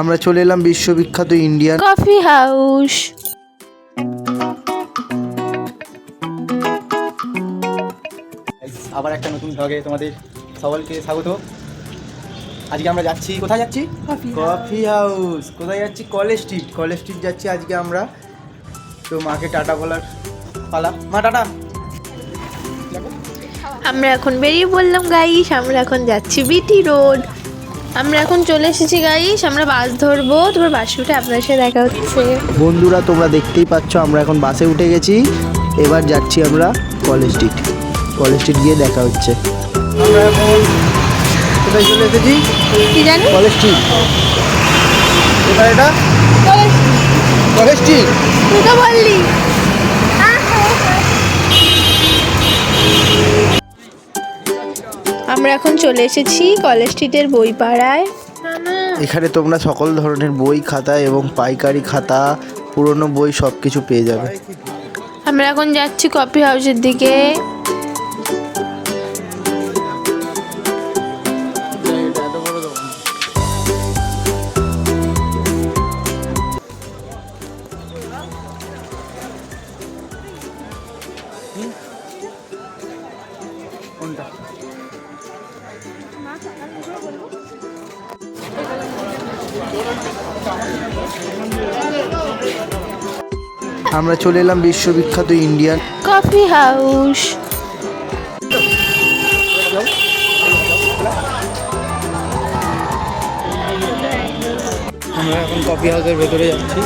আমরা চলে এলাম বিশ্ববিখ্যাত ইন্ডিয়ান কফি হাউস আবার একটা নতুন ভ্লগে তোমাদের সকলকে স্বাগত। আজকে আমরা যাচ্ছি কোথায় যাচ্ছি? কফি হাউস কোথায় যাচ্ছি? কলেজ স্ট্রিট কলেজ স্ট্রিট যাচ্ছি আজকে আমরা। তো মাকে টাটা বলার পালা। মা টাটা। আমরা এখন বেরিয়ে বললাম গাইস আমরা এখন যাচ্ছি বিটি রোড আমরা এখন চলে এসেছি গাইস আমরা বাস ধরবো। তারপর বাসে উঠে আপনার সাথে দেখা হচ্ছে। বন্ধুরা তোমরা দেখতেই পাচ্ছ আমরা এখন বাসে উঠে গেছি। এবার যাচ্ছি আমরা কলেজ স্ট্রিট কলেজ স্ট্রিট গিয়ে দেখা হচ্ছে। আমরা এখন কোথায় চলে এসেছি? কি জানি? কলেজ স্ট্রিট কোথায় এটা? কলেজ স্ট্রিট তুই তো বললি। আমরা এখন চলে এসেছি কলেজ স্ট্রিটের বই পাড়ায়। এখানে তোমরা সকল ধরনের বই খাতা এবং পাইকারি খাতা পুরনো বই সব কিছু পেয়ে যাবে। আমরা এখন যাচ্ছি কফি হাউসের দিকে। আমরা চলে এলাম বিশ্ববিখ্যাত ইন্ডিয়ান কফি হাউস। আমরা এখন কফি হাউসের ভেতরে যাচ্ছি।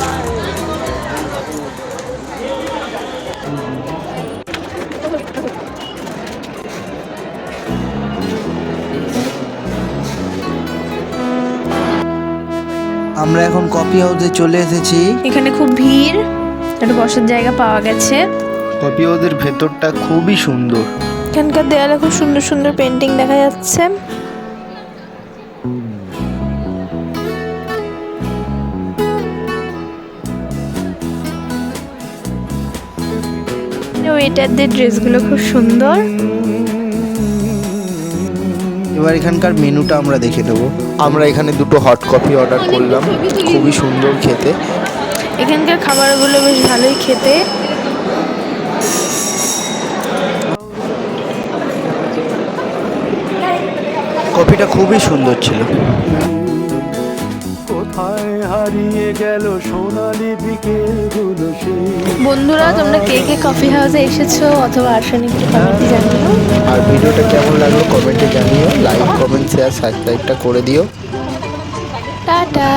আমরা এখন কফি হাউসে চলে এসেছি। এখানে খুব ভিড় একটা বসার জায়গা পাওয়া গেছে। কফি হাউসের ভেতরটা খুবই সুন্দর। এখানকার দেয়ালে খুব সুন্দর সুন্দর পেন্টিং দেখা যাচ্ছে। ওয়েটারদের ড্রেসগুলো খুব সুন্দর। এবার এখানকার মেনুটা আমরা দেখে নেব। আমরা এখানে দুটো হট কফি অর্ডার করলাম। খুবই সুন্দর খেতে। এখানকার খাবারগুলো বেশ ভালোই খেতে। কফিটা খুবই সুন্দর ছিল। হারিয়ে গেল সোনালি বিকেলগুলো সেই বন্ধুরা তোমরা কে কে কফি হাউসে এসেছ অথবা আসনি একটু কমেন্টে জানিও। আর ভিডিওটা কেমন লাগল কমেন্টে জানিও লাইক কমেন্ট শেয়ার সাবস্ক্রাইবটা করে দিও। টাটা।